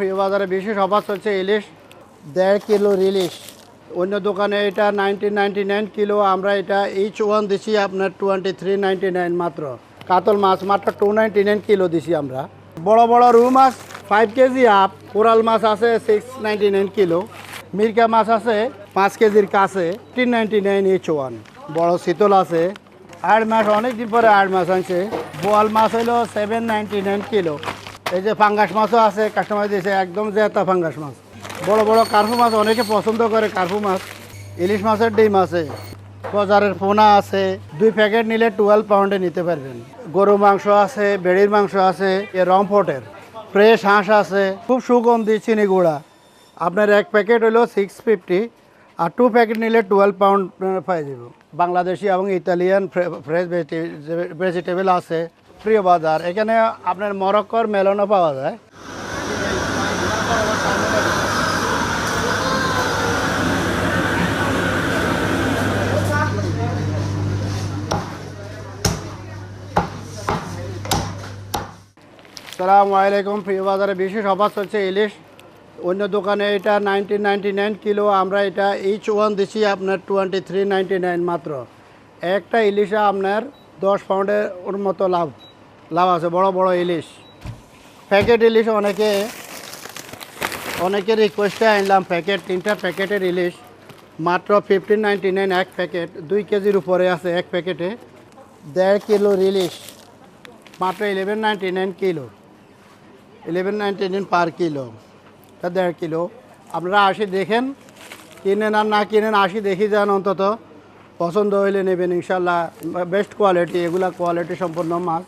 প্রিয় বাজারে বিশেষ অফার চলছে ইলিশ, দেড় কিলো ইলিশ। অন্য দোকানে এটা নাইনটিন নাইনটি নাইন কিলো, আমরা এটা এইচ ওয়ান দিছি আপনার টোয়েন্টি থ্রি নাইন মাত্র। কাতল মাছ মাত্র টু নাইন কিলো দিছি আমরা। বড় বড় রু মাছ ফাইভ কেজি আপ কোরাল মাছ আছে সিক্স নাইন কিলো। মিরকা মাছ আছে পাঁচ কেজির কাছে তিন নাইনটি নাইন এইচ ওয়ান বড় শীতল আছে। আড় মাছ অনেক দিন পরে আড় মাছ আনছে। বোয়াল মাছ হলো সেভেন নাইনটি নাইন কিলো। এই যে ফাঙ্গাস মাছও আছে কাস্টমার দিয়েছে, একদম জেতা ফাঙ্গাস মাছ। বড় বড় কার্পু মাছ অনেকে পছন্দ করে, কার্পু মাছ। ইলিশ মাছের ডিম আছে, বাজারের পোনা আছে, দুই প্যাকেট নিলে টুয়েলভ পাউন্ডে নিতে পারবেন। গরু মাংস আছে, বেড়ির মাংস আছে, এ রমফোর্টের ফ্রেশ হাঁস আছে, খুব সুগন্ধি চিনি গুঁড়া। আপনার এক প্যাকেট হলো সিক্স ফিফটি আর টু প্যাকেট নিলে টুয়েলভ পাউন্ড পাই যাব। বাংলাদেশি এবং ইতালিয়ান ফ্রেশ ভেজিটেবল আছে। প্রিয় বাজার, এখানে আপনার মরক্কর মেলনও পাওয়া যায়। সালামু আলাইকুম, প্রিয় বাজারে বিশেষ অফার চলছে ইলিশ। অন্য দোকানে এটা নাইনটিন নাইনটি নাইন কিলো, আমরা এটা এইচ ওয়ান দিচ্ছি আপনার টোয়েন্টি থ্রি নাইন মাত্র। একটা ইলিশে আপনার দশ পাউন্ডের মতো লাভ। লাভ আছে, বড় বড় ইলিশ। প্যাকেট ইলিশ অনেকে অনেকের রিকোয়েস্টে আনলাম প্যাকেট তিনটা প্যাকেটের ইলিশ। মাত্র ফিফটিন নাইনটি নাইন এক প্যাকেট দুই কেজির উপরে আছে এক প্যাকেটে দেড় কিলো ইলিশ, মাত্র eleven ninety nine kilo. Eleven ninety nine per kilo, তা দেড় কিলো। আপনারা আসি দেখেন, কিনেন আর না কিনেন, আসি দেখি যান অন্তত। পছন্দ হইলে নেবেন, ইনশাল্লাহ। বেস্ট কোয়ালিটি এগুলা কোয়ালিটি সম্পন্ন মাছ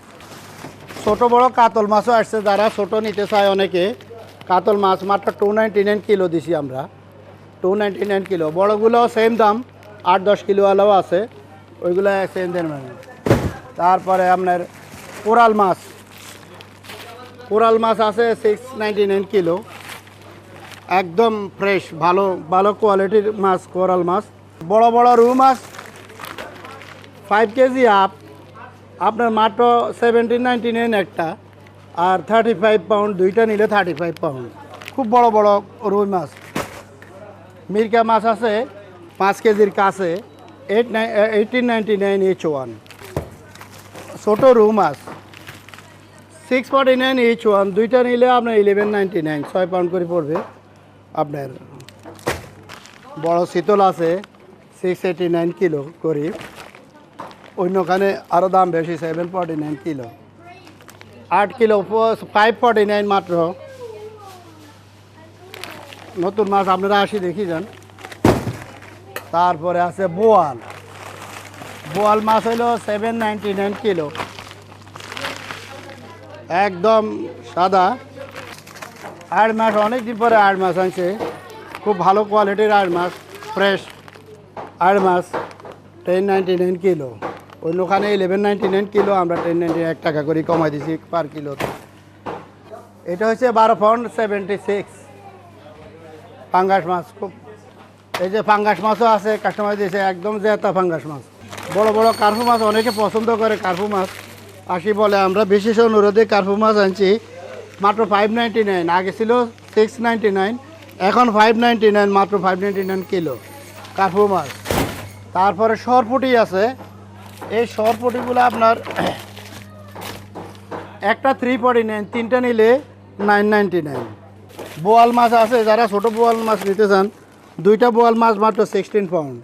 ছোট বড় কাতল মাছও আসছে, যারা ছোট নিতে চায় অনেকে। কাতল মাছ মাত্র টু নাইনটি নাইন কিলো দিছি আমরা। Two ninety nine kilo. বড়গুলো সেম দাম, আট দশ কিলোওয়ালাও আছে। ওইগুলো সেম দেন তারপরে আপনার কোরাল মাছ। কোরাল মাছ আছে সিক্স নাইনটি নাইন কিলো। একদম ফ্রেশ ভালো ভালো কোয়ালিটির মাছ, কোরাল মাছ। বড় বড় রু মাছ ফাইভ কেজি আপ আপনার মাত্র সেভেন্টিন নাইনটি নাইন একটা, আর থার্টি ফাইভ পাউন্ড দুইটা নিলে থার্টি ফাইভ পাউন্ড খুব বড় বড় রুই মাছ। মিরকা মাছ আছে, পাঁচ কেজির কাছে eight nine eighteen ninety nine each one ছোটো রুই মাছ। Six forty nine each one দুইটা নিলে আপনার ইলেভেন নাইনটি নাইন ছয় পাউন্ড করে পড়বে আপনার। বড় শীতল আছে সিক্স এইটি নাইন কিলো করি। অন্যখানে আরও দাম বেশি সেভেন ফর্টি নাইন কিলো আট কিলো ফাইভ ফর্টি নাইন মাত্র। নতুন মাছ আপনারা আসি দেখি যান। তারপরে আছে বোয়াল। বোয়াল মাছ হলো সেভেন নাইনটি নাইন কিলো একদম সাদা। আড় মাছ অনেক দিন পরে আড় মাছ আনছে। খুব ভালো কোয়ালিটির আড় মাছ ফ্রেশ আড় মাছ টেন নাইনটি নাইন কিলো অন্যখানে ইলেভেন নাইনটি নাইন কিলো আমরা টেন নাইনটি এক টাকা করে কমাই দিছি পার কিলো এটা হচ্ছে বারো পাউন্ড সেভেন্টি সিক্স পাঙ্গাস মাছ খুব এই যে ফাঙ্গাস মাছও আছে কাস্টমার দিয়েছে একদম জেতা ফাঙ্গাস মাছ। বড় বড় কার্পু মাছ অনেকে পছন্দ করে কার্পু মাছ। আসি বলে, আমরা বিশেষ অনুরোধে কার্পু মাছ আনছি। মাত্র ফাইভ নাইনটি নাইন আগে ছিল সিক্স নাইনটি নাইন এখন ফাইভ নাইনটি নাইন মাত্র ফাইভ নাইনটি নাইন কিলো কার্পু মাছ। তারপরে সরপুটি আছে এই সরপুটিগুলো আপনার একটা থ্রি ফর্টি নাইন তিনটা নিলে নাইন নাইনটি নাইন বোয়াল মাছ আছে, যারা ছোট বোয়াল মাছ নিতে চান, দুইটা বোয়াল মাছ মাত্র সিক্সটিন পাউন্ড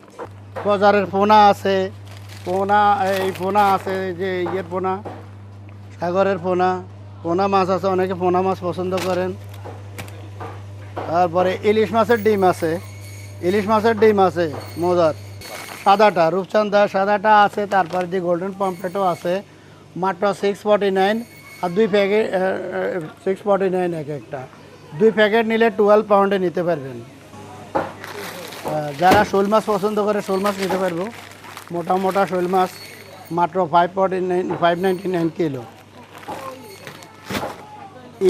বাজারের পোনা আছে, পোনা, এই পোনা আছে যে ইয়ের পোনা, সাগরের পোনা পোনা মাছ আছে, অনেকে পোনা মাছ পছন্দ করেন। তারপরে ইলিশ মাছের ডিম আছে, ইলিশ মাছের ডিম আছে, মজার। সাদাটা রূপচান্দা সাদাটা আছে, তারপরে যে গোল্ডেন পম্পলেটও আছে, মাত্র সিক্স ফর্টি নাইন আর দুই প্যাকেট সিক্স ফর্টি নাইন এক একটা। দুই প্যাকেট নিলে টুয়েলভ পাউন্ডে নিতে পারবেন। যারা শোল মাছ পছন্দ করে শোল মাছ নিতে পারব। মোটা মোটা শোল মাছ, মাত্র five forty nine five ninety nine kilo.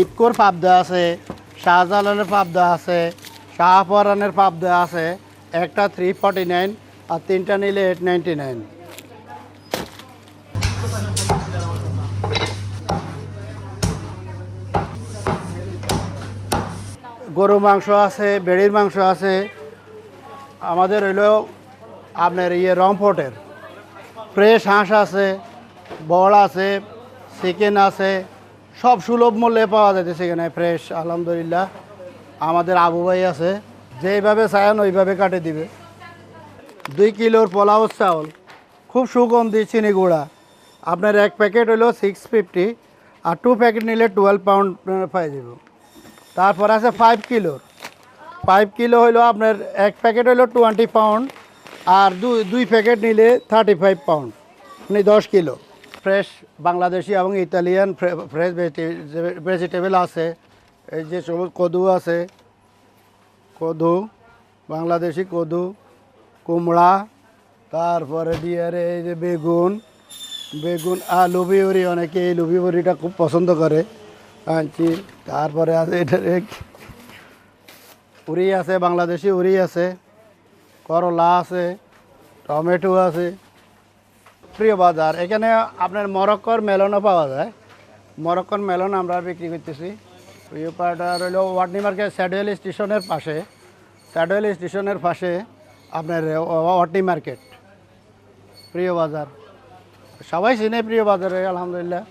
ইফকোর পাবদা আছে, শাহজালালের পাবদা আছে, শাহপরানের পাবদা আছে, একটা থ্রি ফর্টি নাইন আর তিনটা নিলে এইট নাইনটি নাইন গরু মাংস আছে, বেড়ির মাংস আছে। আমাদের হইল আপনার ইয়ে রংফোর্টের ফ্রেশ হাঁস আছে, বড় আছে, চিকেন আছে, সব সুলভ মূল্যে পাওয়া যাচ্ছে এখানে ফ্রেশ, আলহামদুলিল্লাহ। আমাদের আবু ভাই আছে, যেইভাবে চায়ন ওইভাবে কাটে দিবে। দুই কিলোর পোলাও চাউল, খুব সুগন্ধি চিনি গুঁড়া। আপনার এক প্যাকেট হলো সিক্স ফিফটি আর টু প্যাকেট নিলে টুয়েলভ পাউন্ড পাই যাব। তারপর আছে ফাইভ কিলোর ফাইভ কিলো হলো আপনার এক প্যাকেট হলো টোয়েন্টি পাউন্ড আর দুই দুই প্যাকেট নিলে থার্টি ফাইভ পাউন্ড মানে দশ কিলো ফ্রেশ বাংলাদেশি এবং ইতালিয়ান ফ্রেশ ভেজিটেবল আছে। এই যে সবুজ কদু আছে, কদু, বাংলাদেশি কদু। কুমড়া, তারপরে দিয়ে এই যে বেগুন বেগুন আর লুবি বড়ি অনেকে এই লুবি বড়িটা খুব পছন্দ করে। আনছি, তারপরে আছে এটা উড়ি আছে, বাংলাদেশি উড়ি আছে, করলা আছে, টমেটো আছে। প্রিয় বাজার, এখানে আপনার মরক্কর মেলনও পাওয়া যায়। মরক্কর মেলন আমরা বিক্রি করতেছি। প্রিয় পাউডার হলো ওয়াটনি মার্কেট স্যাডুয়েল স্টেশনের পাশে। স্যাডুয়েল স্টেশনের পাশে আপনার অটি মার্কেট প্রিয় বাজার। সবাই চিনে প্রিয় বাজারে আলহামদুলিল্লাহ।